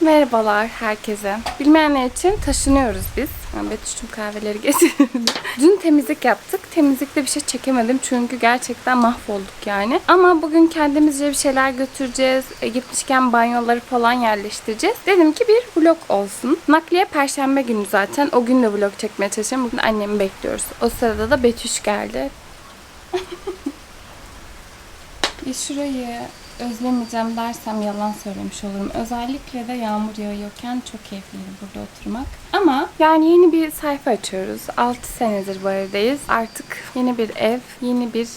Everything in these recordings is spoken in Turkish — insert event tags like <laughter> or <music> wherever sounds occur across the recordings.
Merhabalar herkese. Bilmeyenler için taşınıyoruz biz. Ben Betüş'üm kahveleri getirdim. <laughs> Dün temizlik yaptık. Temizlikte bir şey çekemedim çünkü gerçekten mahvolduk yani. Ama bugün kendimizce bir şeyler götüreceğiz. E, gitmişken banyoları falan yerleştireceğiz. Dedim ki bir vlog olsun. Nakliye perşembe günü zaten. O gün de vlog çekmeye çalışıyorum. Bugün annemi bekliyoruz. O sırada da Betüş geldi. <laughs> Bir şurayı özlemeyeceğim dersem yalan söylemiş olurum. Özellikle de yağmur yağıyorken çok keyifliydi burada oturmak. Ama yani yeni bir sayfa açıyoruz. 6 senedir bu evdeyiz. Artık yeni bir ev, yeni bir...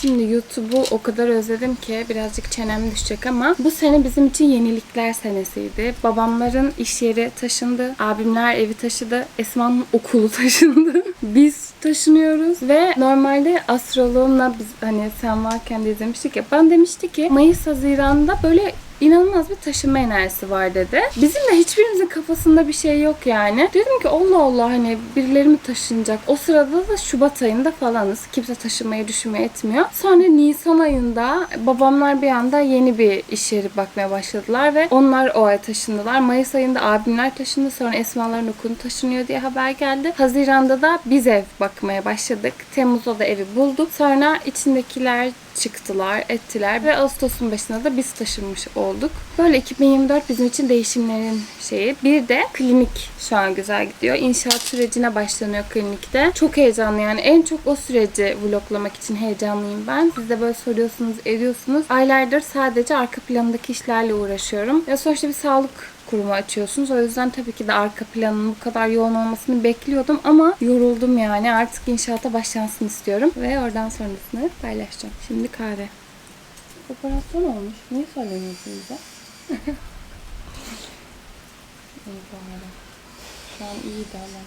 Şimdi YouTube'u o kadar özledim ki birazcık çenem düşecek ama bu sene bizim için yenilikler senesiydi. Babamların iş yeri taşındı. Abimler evi taşıdı. Esma'nın okulu taşındı. <laughs> Biz taşınıyoruz ve normalde astroloğumla biz hani sen varken de izlemiştik ya bana demişti ki Mayıs Haziran'da böyle inanılmaz bir taşınma enerjisi var dedi. Bizim de hiçbirimizin kafasında bir şey yok yani. Dedim ki Allah Allah hani birileri mi taşınacak? O sırada da Şubat ayında falanız. Kimse taşınmayı düşünmeye etmiyor. Sonra Nisan ayında babamlar bir anda yeni bir iş yeri bakmaya başladılar ve onlar o ay taşındılar. Mayıs ayında abimler taşındı. Sonra Esmaların okulu taşınıyor diye haber geldi. Haziran'da da biz ev bakmaya başladık. Temmuz'da da evi bulduk. Sonra içindekiler çıktılar, ettiler ve Ağustos'un başında da biz taşınmış olduk. Böyle 2024 bizim için değişimlerin şeyi. Bir de klinik şu an güzel gidiyor. İnşaat sürecine başlanıyor klinikte. Çok heyecanlı yani. En çok o süreci vloglamak için heyecanlıyım ben. Siz de böyle soruyorsunuz, ediyorsunuz. Aylardır sadece arka planındaki işlerle uğraşıyorum. Ya sonuçta bir sağlık kurumu açıyorsunuz. O yüzden tabii ki de arka planının bu kadar yoğun olmasını bekliyordum ama yoruldum yani. Artık inşaata başlansın istiyorum. Ve oradan sonrasını paylaşacağım. Şimdi kahve. Operasyon olmuş. Niye söylemiyorsun bize? <laughs> İyi bari. Şu an iyi de ama.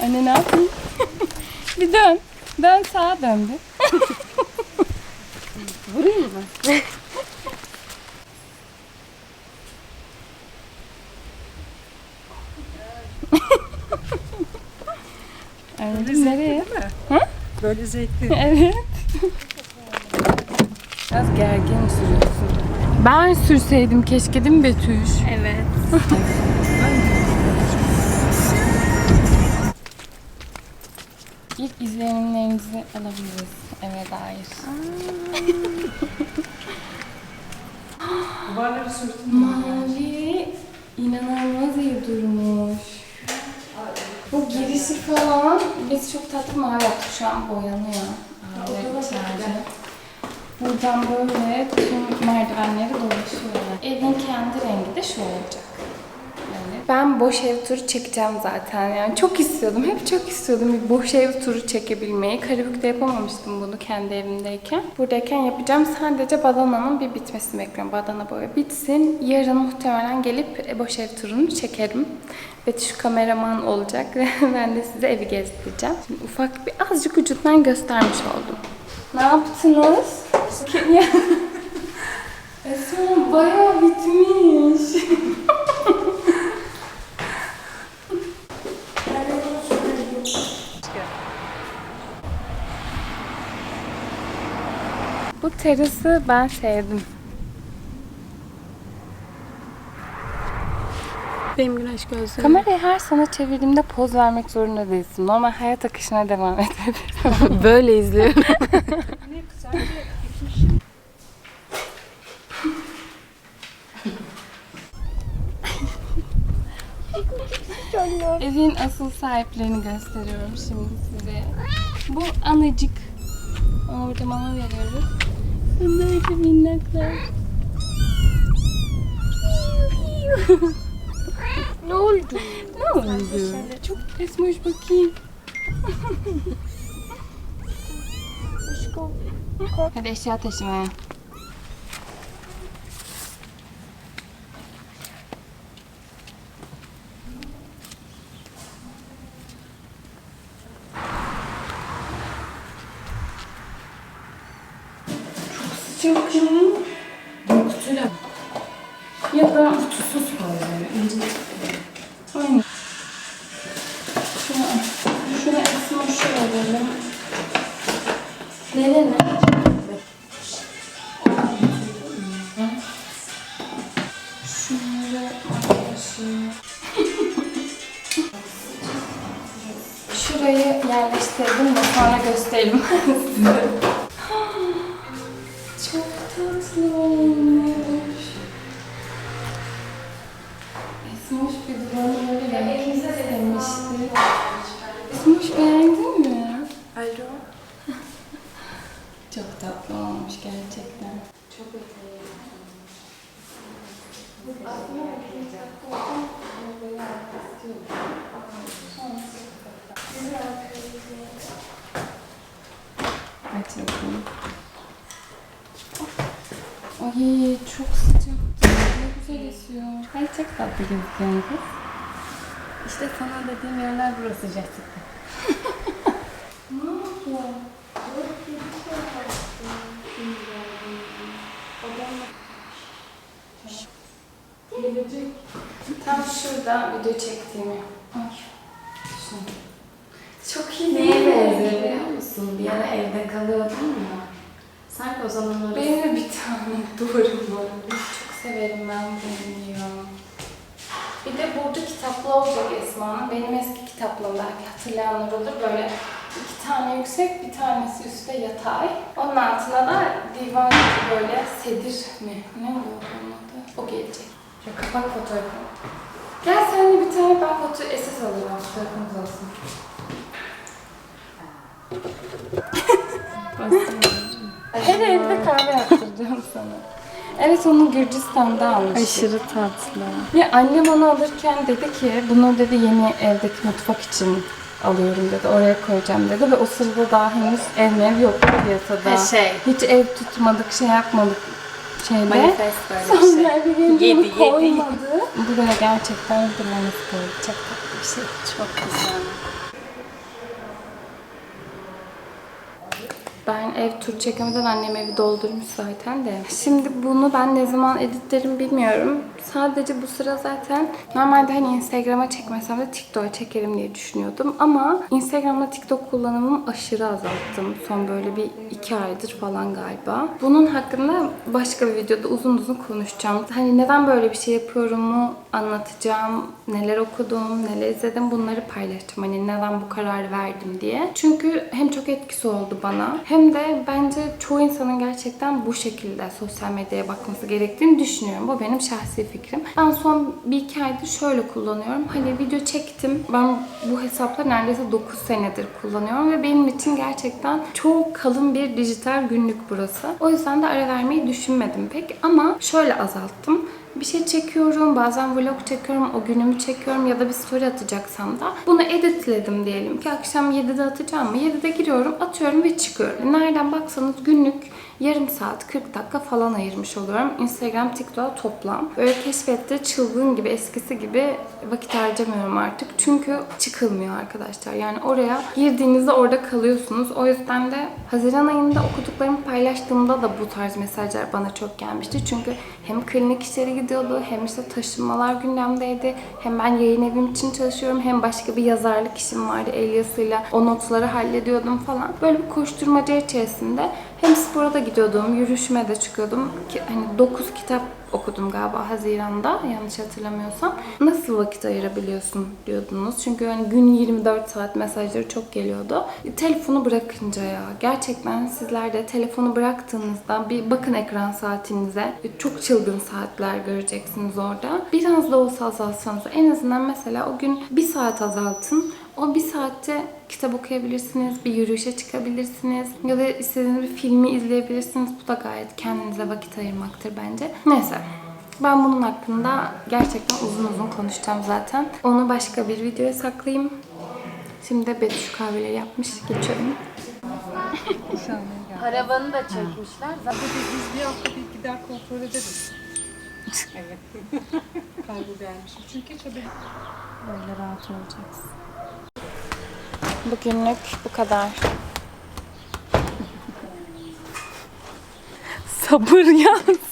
<laughs> Anne ne yapayım? <laughs> bir dön. Dön sağa dön bir. Vurayım mı? Anneciğim nereye? Böyle zevkli. <laughs> Evet. Biraz gergin sürüyorsun. Ben sürseydim keşke değil mi Betüş? Evet. <laughs> İlk izlenimlerinizi alabiliriz eve dair. Duvarları sürtün. Mavi inanılmaz iyi durmuş. Bu girişi falan biz çok tatlı mavi yaptık. Şu an boyanıyor. İçeride. Buradan böyle tüm merdivenleri dolaşıyorlar. Evin kendi rengi de şu olacak. Ben boş ev turu çekeceğim zaten. Yani çok istiyordum. Hep çok istiyordum bir boş ev turu çekebilmeyi. Karabük'te yapamamıştım bunu kendi evimdeyken. Buradayken yapacağım. Sadece badananın bir bitmesini bekliyorum. Badana boya bitsin. Yarın muhtemelen gelip e, boş ev turunu çekerim. Betüş kameraman olacak ve <laughs> ben de size evi gezdireceğim. Şimdi ufak bir azıcık ucundan göstermiş oldum. Ne yaptınız? Ya. <laughs> Esma bayağı bitmiş. <laughs> Bu terası ben sevdim. Benim güneş gözlerim. Kamerayı her sana çevirdiğimde poz vermek zorunda değilsin. Normal hayat akışına devam edebilirsin. <laughs> Böyle izliyorum. Evin asıl sahiplerini gösteriyorum şimdi size. Bu anacık. Ona burada mama veriyoruz. Bunlar da minnaklar. ne oldu? Ne oldu? Çok esmoş bakayım. Hadi eşya taşımaya. Çok Çünkü bu kutuyla ya da kutusuz böyle ince. Aynen. Şuna, şuna etsin şöyle verelim. Nereye ne? Şunları arkadaşlar. <laughs> Şurayı yerleştirdim de sonra göstereyim size. <laughs> Çok tatlı olmuş. Esmoş bir duvarı böyle renkli istemişti. Esmoş beğendin mi? Alo. Çok tatlı olmuş gerçekten. Çok Aç bakalım. Ay çok sıcak. Ne güzel esiyor. Ay çok tatlı gözüküyor kız. İşte sana dediğim yerler burası Jessica. <laughs> Ne oldu? Tam şurada video çektiğimi. Ay. Şu. Çok iyi Neye benziyor biliyor musun? Bir ara evde kalıyordun ya. Sanki o zamanlar Benim de bir tane <laughs> duvarım var. Çok severim ben bunu ya. Bir de burada kitaplı olacak Esma'nın. Benim eski kitaplığım belki hatırlayanlar olur. Böyle iki tane yüksek, bir tanesi üstte yatay. Onun altına da divan gibi böyle sedir mi? Ne oluyor onun adı? O gelecek. Şöyle kapak fotoğrafı. Gel sen de bir tane ben foto esas alayım. Fotoğrafımız olsun. <laughs> Her evde kahve yaptıracağım sana. Evet onu Gürcistan'da almıştık. tatlı. Ya annem onu alırken dedi ki bunu dedi yeni evdeki mutfak için alıyorum dedi. Oraya koyacağım dedi ve o sırada daha henüz ev mev yoktu piyasada. Ha, şey. Hiç ev tutmadık, şey yapmadık şeyde. Manifest böyle bir Sonra şey. eve gelince Yedi, yedi. koymadı. Bu böyle gerçekten bir manifest Çok tatlı bir şey. Çok güzel. Ben ev tur çekemeden annem evi doldurmuş zaten de. Şimdi bunu ben ne zaman editlerim bilmiyorum. Sadece bu sıra zaten normalde hani Instagram'a çekmesem de TikTok'a çekerim diye düşünüyordum. Ama Instagram'da TikTok kullanımımı aşırı azalttım. Son böyle bir iki aydır falan galiba. Bunun hakkında başka bir videoda uzun uzun konuşacağım. Hani neden böyle bir şey yapıyorumu anlatacağım. Neler okudum, neler izledim bunları paylaşacağım. Hani neden bu kararı verdim diye. Çünkü hem çok etkisi oldu bana hem de bence çoğu insanın gerçekten bu şekilde sosyal medyaya bakması gerektiğini düşünüyorum. Bu benim şahsi fikrim. Ben son bir iki aydır şöyle kullanıyorum. Hani video çektim. Ben bu hesapla neredeyse 9 senedir kullanıyorum ve benim için gerçekten çok kalın bir dijital günlük burası. O yüzden de ara vermeyi düşünmedim pek ama şöyle azalttım bir şey çekiyorum, bazen vlog çekiyorum, o günümü çekiyorum ya da bir story atacaksam da bunu editledim diyelim ki akşam 7'de atacağım mı? 7'de giriyorum, atıyorum ve çıkıyorum. Nereden baksanız günlük yarım saat, 40 dakika falan ayırmış oluyorum. Instagram, TikTok toplam. Böyle keşfette çılgın gibi, eskisi gibi vakit harcamıyorum artık. Çünkü çıkılmıyor arkadaşlar. Yani oraya girdiğinizde orada kalıyorsunuz. O yüzden de Haziran ayında okuduklarımı paylaştığımda da bu tarz mesajlar bana çok gelmişti. Çünkü hem klinik işleri gidiyordu, hem işte taşınmalar gündemdeydi. Hem ben yayın evim için çalışıyorum, hem başka bir yazarlık işim vardı el. O notları hallediyordum falan. Böyle bir koşturmaca içerisinde hem spora da gidiyordum, yürüyüşüme de çıkıyordum. Ki, hani 9 kitap okudum galiba Haziran'da yanlış hatırlamıyorsam. Nasıl vakit ayırabiliyorsun diyordunuz. Çünkü hani gün 24 saat mesajları çok geliyordu. Telefonu bırakınca ya gerçekten sizler de telefonu bıraktığınızda bir bakın ekran saatinize. Çok çılgın saatler göreceksiniz orada. Biraz da olsa azaltsanız en azından mesela o gün bir saat azaltın. O bir saatte kitap okuyabilirsiniz, bir yürüyüşe çıkabilirsiniz ya da istediğiniz bir filmi izleyebilirsiniz. Bu da gayet kendinize vakit ayırmaktır bence. Neyse. Ben bunun hakkında gerçekten uzun uzun konuşacağım zaten. Onu başka bir videoya saklayayım. Şimdi de Betüş kahveleri yapmış. Geçiyorum. Paravanı da çekmişler. Zaten Biz bir hafta bir gider kontrol ederiz. evet. <laughs> Kaybı vermişim. Çünkü hiç Böyle rahat olacaksın. Bugünlük bu kadar. Sabır yaz.